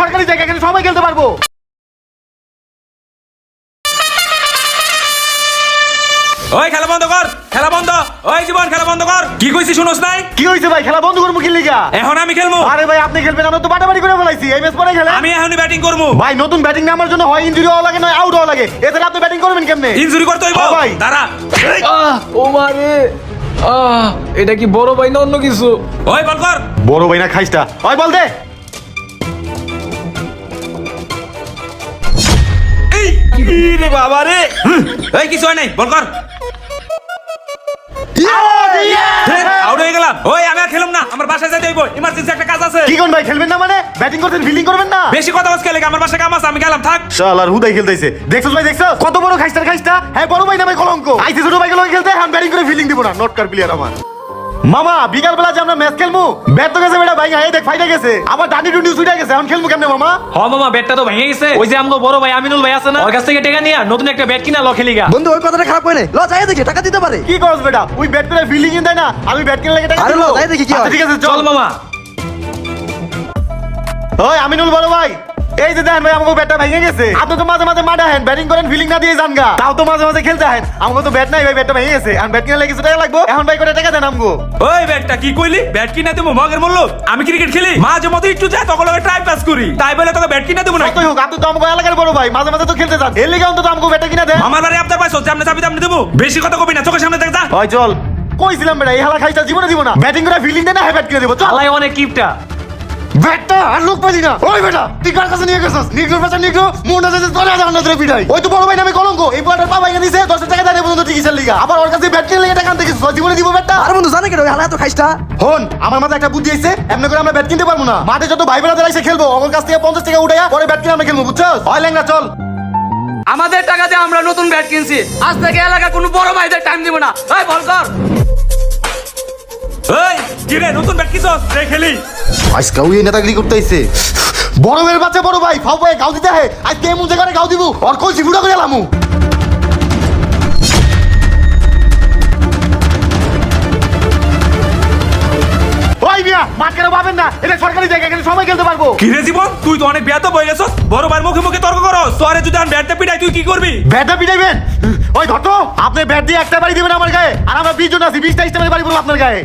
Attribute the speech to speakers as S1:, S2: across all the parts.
S1: সরকারি জায়গা এখানে সবাই খেলতে পারব। ওই খেলা বন্ধ কর খেলা বন্ধ। ওই জীবন খেলা বন্ধ কর। কি কইছিস শুনোস নাই?
S2: কি হইছে ভাই? খেলা বন্ধ কি লিগা
S1: এখন আমি খেলব।
S2: আরে ভাই আপনি খেলবেন তো করে এই ম্যাচ পরে খেলা
S1: আমি এখনই ব্যাটিং
S2: ভাই নতুন ব্যাটিং নামার জন্য হয় ইনজুরি হওয়া লাগে নয় আউট হওয়া লাগে। এছাড়া আপনি ব্যাটিং করবেন কেমনে?
S1: ইনজুরি করতে হইব।
S2: হ্যাঁ ভাই।
S1: দাঁড়া।
S3: ও মারে আহ এটা কি বড় ভাই না অন্য কিছু?
S1: ওই বল কর।
S2: বড় ভাই না খাইস্তা ওই বল দে।
S1: রে বাবা রে। এই কিছু হয় নাই বল কর। আউট হয়ে গেলাম। ওই আমি আর খেলাম না আমার বাসায় যাইতে হইব ইমার্জেন্সি একটা কাজ আছে।
S2: কি কোন ভাই খেলবেন না মানে? ব্যাটিং করছেন ফিল্ডিং করবেন না?
S1: বেশি কথা বলছ খেলে আমার বাসায় কাম আছে আমি গেলাম থাক।
S2: শালার হুদাই খেলতেছে। দেখছস ভাই দেখছস? কত বড় খাইস্টার খাইস্টা হ্যাঁ বড় ভাই না ভাই কলঙ্ক। আইসি ছোট ভাই লগে খেলতে হ্যাঁ ব্যাটিং করে ফিল্ডিং দিব না নটকার প্লেয়ার আমার। মামা বিকাল বেলা যে আমরা ম্যাচ খেলব ব্যাট তো গেছে বেটা ভাই এই দেখ ফাইটা গেছে। আমার ডানি টুনি সুইটা গেছে এখন খেলব কেমনে মামা?
S3: হ মামা ব্যাটটা তো ভেঙে গেছে। ওই যে আমগো বড় ভাই আমিনুল ভাই আছে না ওর কাছ থেকে টেকা নিয়ে নতুন একটা ব্যাট কিনা ল খেলিগা।
S4: বন্ধু ওই কথাটা খারাপ করে ল যাই দেখি টাকা দিতে পারে।
S2: কি করছ বেটা? ওই ব্যাট করে ফিল্ডিং দেয় না আমি ব্যাট কিনে লাগে টাকা
S4: আরে লো, যাই দেখি কি হয়।
S2: আচ্ছা, ঠিক আছে
S3: চল মামা।
S2: ওই আমিনুল বড় ভাই এই যে দেখেন ভাই আমাকে ব্যাটটা ভেঙে গেছে। আপনি তো মাঝে মাঝে মাঠে হেন ব্যাটিং করেন ফিলিং না দিয়ে যান গা। তাও তো মাঝে মাঝে খেলতে হেন আমাকে তো ব্যাট নাই ভাই ব্যাটটা ভেঙে গেছে। এখন ব্যাট কিনে লাগে কিছু টাকা লাগবো? এখন ভাই করে টাকা দেন আমগো
S1: ওই ব্যাটটা কি কইলি? ব্যাট কিনা দেবো মগের মূল্য? আমি ক্রিকেট খেলি। মাঝে মধ্যে একটু যায় তখন আমি টাইম পাস করি। তাই বলে তোকে ব্যাট কিনা দেবো না
S2: যতই হোক আপনি তো আমাকে এলাকার বড় ভাই মাঝে মাঝে তো খেলতে যান। এর লেগে অন্তত আমাকে ব্যাটটা কিনে দেন।
S1: আমার বাড়ি আপনার পাইছো সামনে চাবি দামনে দেবো। বেশি কথা কবি না চোখের সামনে দেখ যা।
S2: হয় চল। কইছিলাম বেটা এই হালা খাইটা জীবনে দিব না। ব্যাটিং করে ফিল্ডিং দেয় না হ্যাঁ ব্যাট কিনে দেবো চল।
S3: আলাই অনেক কিপটা।
S2: ব্যাটটা আর লোক পাইলি না। ওই বেটা তুই কার কাছে নিয়ে গেছিস? নিগ্রো মুন্ডা যেতে চলে যা না পিটাই ওই তো বড় ভাই নামে কলঙ্ক। এই বলটার পা ভাইকে দিছে 10 টাকা দেয় পর্যন্ত টিকিসের লিগা। আবার ওর কাছে ব্যাট কিনে লেগে টাকা আনতে গেছিস। জীবনে দিব ব্যাটটা।
S4: আর বন্ধু জানে কেন? হালা তো খাইস্টা।
S2: হন আমার মাথায় একটা বুদ্ধি আইছে। এমনি করে আমরা ব্যাট কিনতে পারব না। মাঠে যত ভাই বোনেরা এসে খেলব। আমার কাছ থেকে পঞ্চাশ টাকা উঠাইয়া পরে ব্যাট কিনে আমরা খেলব বুঝছস? হয় লেঙ্গা চল।
S5: আমাদের টাকা দিয়ে আমরা নতুন ব্যাট কিনছি। আজ থেকে এলাকার কোনো বড় ভাইদের টাইম দিব না। এই বল কর।
S1: এই কি রে নতুন ব্যাট রে খেলি।
S2: ওই নেতাগিরি করতে আইছে বড় ভাইয়ের বাচ্চা বড় ভাই ফাও ভাই গাও দিতে হে। আজকে এমন জায়গায় গাও দিব। আর ফুটা করে লামু ওই মিয়া মাঠ কেন পাবেন না? এটা সরকারি জায়গা এখানে সবাই খেলতে পারব।
S1: কি জীবন? তুই তো অনেক ব্যাত হয়ে গেছস। বড় মুখে মুখে তর্ক করস তোরে যদি ব্যাটটা পিটাই তুই কি করবি?
S2: ব্যাটটা পিটাইবেন? ওই ধর তো আপনি ব্যাট দিয়ে একটা বাড়ি দিবেন আমার গায়ে। আর আমরা বিশ জন আছি বিশ টাইশ বাড়ি পড়ব আপনার গায়ে।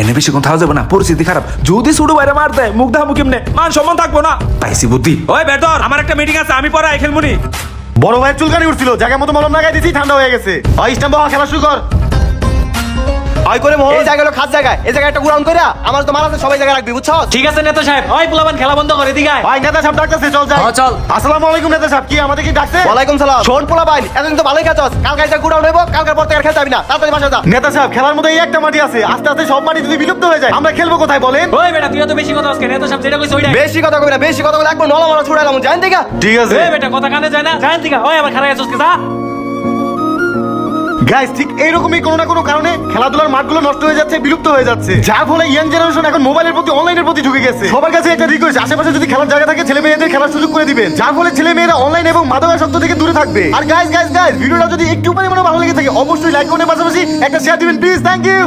S1: এনে বেশি কথা যাবে না, পরিস্থিতি খারাপ। যদি শুরু বাইরে মার দেয়, মুখ দামু কেমনে মান সম্মান থাকব না। পাইছি বুদ্ধি। ওই বেদর আমার একটা মিটিং আছে, আমি পরে খেলমুনি।
S2: বড় ভাই চুলকানি উঠছিল, জায়গা মতো মলম লাগাই দিছি, ঠান্ডা হয়ে গেছে। ওই স্ট্যাম্প খেলা শুরু কর।
S4: ওই করে মোহন এই জায়গা হলো খাস জায়গায়। এই জায়গায় একটা গুড়াউন করে আমার তো মারাতে সবাই জায়গায় রাখবি বুঝছস?
S3: ঠিক আছে নেতা সাহেব। ওই পোলাবান খেলা বন্ধ করে দিকে
S2: ভাই নেতা সাহেব ডাকতেছে চল যাই।
S4: হ্যাঁ, চল।
S2: আসসালামু আলাইকুম নেতা সাহেব। কি আমাদের কি ডাকছে?
S4: ওয়ালাইকুম সালাম। শোন পোলা ভাই এতদিন তো ভালোই খেলছস কালকে একটা গুড়াউন হইব কালকের পর থেকে আর খেলতে যাবি না। তাড়াতাড়ি বাসা যা।
S2: নেতা সাহেব খেলার মধ্যে এই একটা মাটি আছে। আস্তে আস্তে সব মাটি যদি বিলুপ্ত হয়ে যায় আমরা খেলব কোথায় বলেন?
S3: ওই বেটা তুই তো বেশি কথা আজকে নেতা সাহেব যেটা কইছ ওইটাই।
S4: বেশি কথা না বেশি কথা বলে একবার নলা মলা ছুড়াইলাম জানেন দেখা
S2: ঠিক আছে।
S3: ওই বেটা কথা কানে যায় না? জানেন দিকে ওই আবার খারাপ আছিস কি যা।
S2: গাইস ঠিক এইরকমই কোনো না কোনো কারণে খেলাধুলার মাঠগুলো নষ্ট হয়ে যাচ্ছে, বিলুপ্ত হয়ে যাচ্ছে। যার ফলে ইয়াং জেনারেশন এখন মোবাইলের প্রতি অনলাইনের প্রতি ঝুঁকে গেছে। সবার কাছে একটা রিকোয়েস্ট আশেপাশে যদি খেলার জায়গা থাকে, ছেলে মেয়েদের খেলার সুযোগ করে দিবেন। যার ফলে ছেলে মেয়েরা অনলাইন এবং মাদকাসক্ত থেকে দূরে থাকবে। আর গাইস গাইস গাইস ভিডিওটা যদি একটু পরিমাণে ভালো লেগে থাকে, অবশ্যই লাইক করুন। পাশাপাশি একটা শেয়ার দিবেন প্লিজ থ্যাংক ইউ